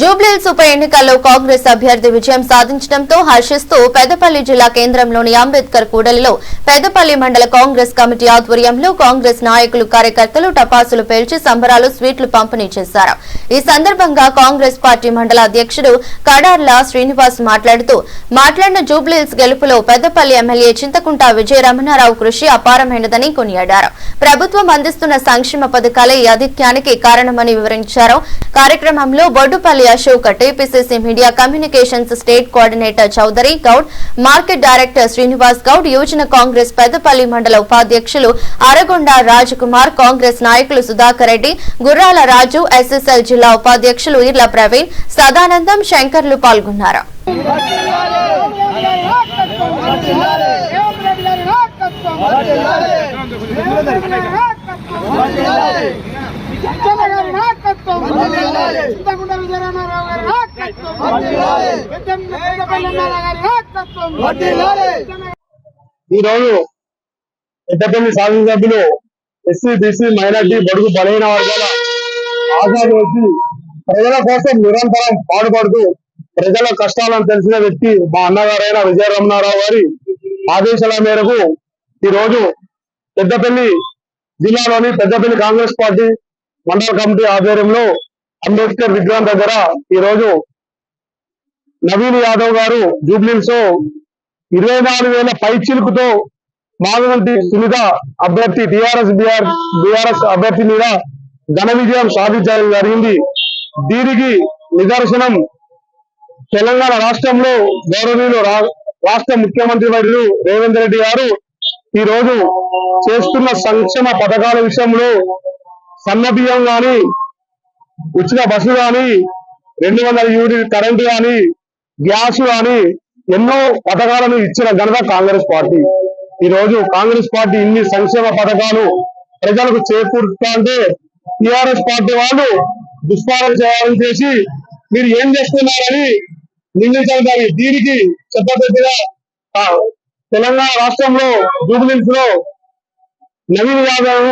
జూబ్లీహిల్స్ ఉప ఎన్నికల్లో కాంగ్రెస్ అభ్యర్థి విజయం సాధించడంతో హర్షిస్తూ పెద్దపల్లి జిల్లా కేంద్రంలోని అంబేద్కర్ కూడలిలో పెద్దపల్లి మండల కాంగ్రెస్ కమిటీ ఆధ్వర్యంలో కాంగ్రెస్ నాయకులు కార్యకర్తలు టపాసులు పేల్చి సంబరాలు స్వీట్లు పంపిణీ చేశారు. ఈ సందర్భంగా కాంగ్రెస్ పార్టీ మండల అధ్యక్షుడు కడార్ల శ్రీనివాస్ మాట్లాడుతూ మాట్లాడిన జూబ్లీహిల్స్ గెలుపులో పెద్దపల్లి ఎమ్మెల్యే చింతకుంట విజయ రమణారావు కృషి అపారమైనదని కొనియాడారు. ప్రభుత్వం అందిస్తున్న సంక్షేమ పథకాలే ఈ ఆధిక్యానికి కారణమని వివరించారు. కార్యక్రమంలో Boddupalli Ashok TPCC media communications state coordinator Chowdary Goud market director Srinivas Goud యువజన కాంగ్రెస్ పెద్దపల్లి మండల ఉపాధ్యక్షులు అరగొండ రాజకుమార్ కాంగ్రెస్ నాయకులు సుధాకర్ రెడ్డి గుర్రాల రాజు ఎస్ఎస్ఎల్ జిల్లా ఉపాధ్యక్షులు ఇర్ల ప్రవీణ్ సదానందం శంకర్లు పాల్గొన్నారు. ఈ రోజు పెద్దపల్లి శాసనసభ్యులు ఎస్సీ బీసీ మైనార్టీ బడుగు బలహీన వర్గాల ఆజాద్ వచ్చి ప్రజల కోసం నిరంతరం పాటుపడుతూ ప్రజల కష్టాలను తెలిసిన వ్యక్తి మా అన్నగారైన విజయ రమణారావు గారి ఆదేశాల మేరకు ఈ రోజు పెద్దపల్లి జిల్లాలోని పెద్దపల్లి కాంగ్రెస్ పార్టీ మండల కమిటీ ఆధ్వర్యంలో అంబేద్కర్ విగ్రహం దగ్గర ఈ రోజు నవీన్ యాదవ్ గారు జూబ్లీస్ ఇరవై నాలుగు వేల పైచిలుకుతో మాధవంటి సునీత అభ్యర్థి టిఆర్ఎస్ బిఆర్ బిఆర్ఎస్ అభ్యర్థి మీద ఘన విజయం సాధించడం జరిగింది. దీనికి నిదర్శనం తెలంగాణ రాష్ట్రంలో గౌరవీయులు రా- రాష్ట్ర ముఖ్యమంత్రి వర్యులు రేవంత్ రెడ్డి గారు. ఈ రోజు చేస్తున్న సంక్షేమ పథకాల విషయంలో సన్న బియ్యం కానీ ఉచిత బస్సు కానీ రెండు వందల యూనిట్ కరెంటు కానీ గ్యాస్ కానీ ఎన్నో పథకాలను ఇచ్చిన ఘనత కాంగ్రెస్ పార్టీ. ఈ రోజు కాంగ్రెస్ పార్టీ ఇన్ని సంక్షేమ పథకాలు ప్రజలకు చేకూరుతా అంటే టిఆర్ఎస్ పార్టీ వాళ్ళు దుష్పాలన చేయాలని చేసి మీరు ఏం చేస్తున్నారని నిందించాలి దీనికి చెప్పబెట్టిన తెలంగాణ రాష్ట్రంలో జూబ్లీస్లో నవీన్ యాదవ్